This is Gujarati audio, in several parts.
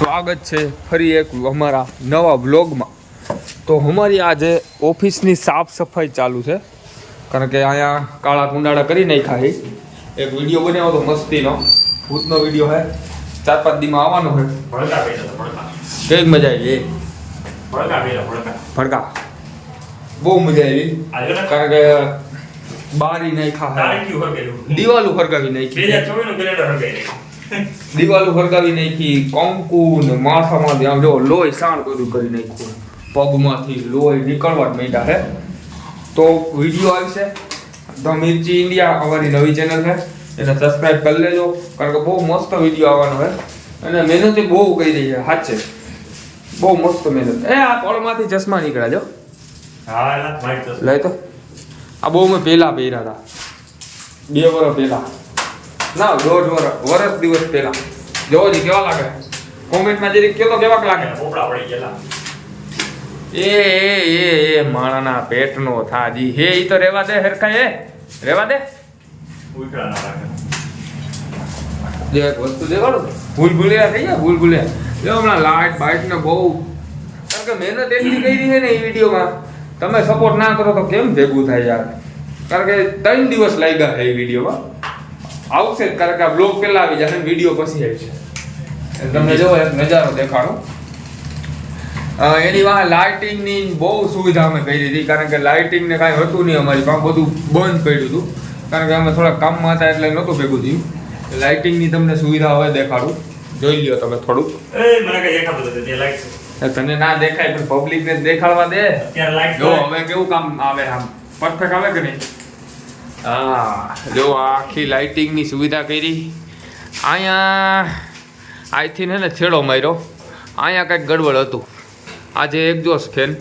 સ્વાગત છે ફરી એક અમારા નવા બ્લોગમાં તો અમારી આજે ઓફિસની સાફ સફાઈ ચાલુ છે. કારણ કે અહીંયા કાળા કુંડાળા કરી નાખ્યા છે. એક વીડિયો બનાવ્યો તો મસ્તીનો. ભૂતનો વીડિયો હે ચાર પાંચ દીમાં આવવાનો ભડકા કેવી મજા આવી ભડકા બહુ મજા આવી. કારણ કે બારી નાખ્યા દિવાલ. ફરગાવી બે નાખી દિવાલો ફરગાવી નાખી કંકુ ને માથામાંથી આમ જો લોહી સાણ કર્યું કરી નાખ્યું. પગમાંથી લોહી નીકળવા જ માંડ્યા છે તો વીડિયો આવશે. ધ મિર્ચી ઇન્ડિયા અમારી નવી ચેનલ છે એને સબસ્ક્રાઇબ કરી લેજો કારણ કે બહુ મસ્ત વીડિયો આવવાનો છે અને મહેનત બહુ કરી રહી છે સાચે બહુ મસ્ત મહેનત. એ આ કોળમાંથી ચશ્મા નીકળ્યા જો. હા, લઈ તો. આ બહુ મેં પહેલા પહેર્યા હતા. બે વર્ષ પહેલા. ના દોઢ વર્ષ વર્ષ દિવસ પહેલા. જોવો જી કેવા લાગે? કોમેન્ટમાં જરીક કયો તો કેવાક લાગે? પોપડા પડી ગયેલા. એ એ એ એ માણાના પેટનો થાજી હે ઈ તો રેવા દે હરખા એ રેવા દે. ઉખડા ના રાખે. એક વસ્તુ દેવાડું ભૂલ ભૂલ્યા થઈ ગયા ભૂલ ભૂલ્યા જો હમણાં લાઈટ બાઈટ ને બહુ કારણ કે મહેનત એટલી કરી છે ને એ વિડીયોમાં. તમે સપોર્ટ ના કરો તો કેમ ભેગું થાય યાર? કારણ કે ત્રણ દિવસ લાગ્યા છે એ વિડીયોમાં. આવશે કારણ કે આ બ્લોગ પહેલા આવી જશે વીડિયો પછી આવશે. તમને જો એક નજારો દેખાડો. એની વાહ લાઇટિંગની બહુ સુવિધા અમે કરી દીધી કારણ કે લાઇટિંગ ને કાંઈ હતું નહીં અમારી પાસે બધું બંધ પડ્યું હતું. કારણ કે અમે થોડા કામમાં હતા એટલે નહોતું ભેગું થયું. લાઇટિંગની તમને સુવિધા હવે દેખાડું. જોઈ લ્યો તમે થોડુંક. એ, મને કઈ દેખાતું નથી, તે light છે. તને ના દેખાય પણ પબ્લિકને દેખાડવા દે. જો. હવે કેવું કામ આવે આમ? પરફેક્ટ આવે કે નહીં? હા, જો આખી લાઇટિંગની સુવિધા કરી. અહીંયા આઈથી ને છેડો માર્યો. અહીંયા કંઈક ગડબડ હતું. આજે એક્ઝોસ્ટ ફેન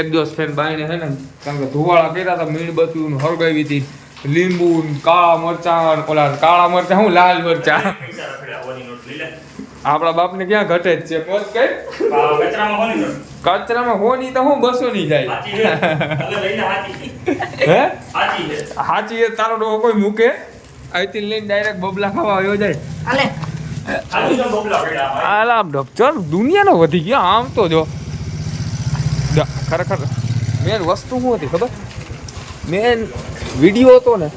એક્ઝોસ્ટ ફેન બાઈને છે ને, કારણ કે ધુવાળા કર્યા હતા મીણબત્તીનું હળગાવી હતી. લીંબુ કાળા મરચાં ઓલા કાળા મરચાં, હું લાલ મરચાં. આપણા બાપને ક્યાં ઘટે જ છે? મોજ કઈ? કચરામાં હોની કચરામાં હોની તો હું બસો ની જાય. હે. હાચી એ તારો ડોહો કોઈ મૂકે? અહીંથી લઈને ડાયરેક્ટ બબલા ખાવા આવ્યો જાય. આલામ ડોક્ટર દુનિયાનો વધી ગયો આમ તો જો. ખરેખર મેન વસ્તુ શું હતી ખબર? મેન વીડિયો હતો ને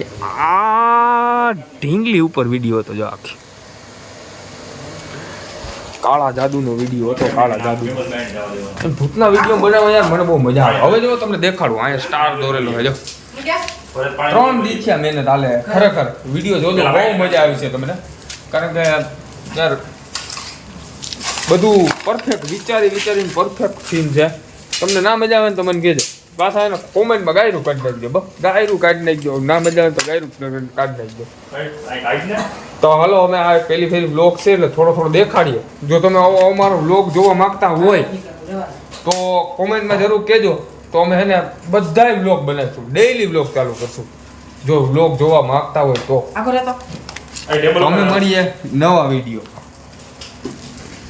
એ આ ઢીંગલી ઉપર વીડિયો હતો જો આખી. કાળા જાદુનો વીડિયો હતો કાળા જાદુ. ભૂતના વીડિયો બનાવવા યાર મને બહુ મજા આવે. હવે જો તમને દેખાડું અહીંયા સ્ટાર દોરેલો છે જો. ત્રણ દી થયા મહેનત હાલે. ખરેખર વીડિયો જોજો બહુ મજા આવી છે તમને. કારણ કે યાર બધું પરફેક્ટ વિચારી વિચારીને પરફેક્ટ સીન છે. તમને ના મજા આવે ને તો મને કહેજો. પાછા એને કોમેન્ટમાં ગાયરું કાઢી નાખજો બસ. ગાયરું કાઢી નાખજો ના મજા તો ગાયરું કાઢી નાખજો. તો હાલો અમે આ પેલી ફેરી બ્લોગ છે એટલે થોડો થોડો દેખાડીએ. જો તમે આવો અમારો બ્લોગ જોવા માંગતા હોય તો કોમેન્ટમાં જરૂર કહેજો. તો અમે એને બધાય બ્લોગ બનાવીશું. ડેઈલી બ્લોગ ચાલુ કરશું. જો બ્લોગ જોવા માંગતા હોય તો. અમે મળીએ નવા વીડિયો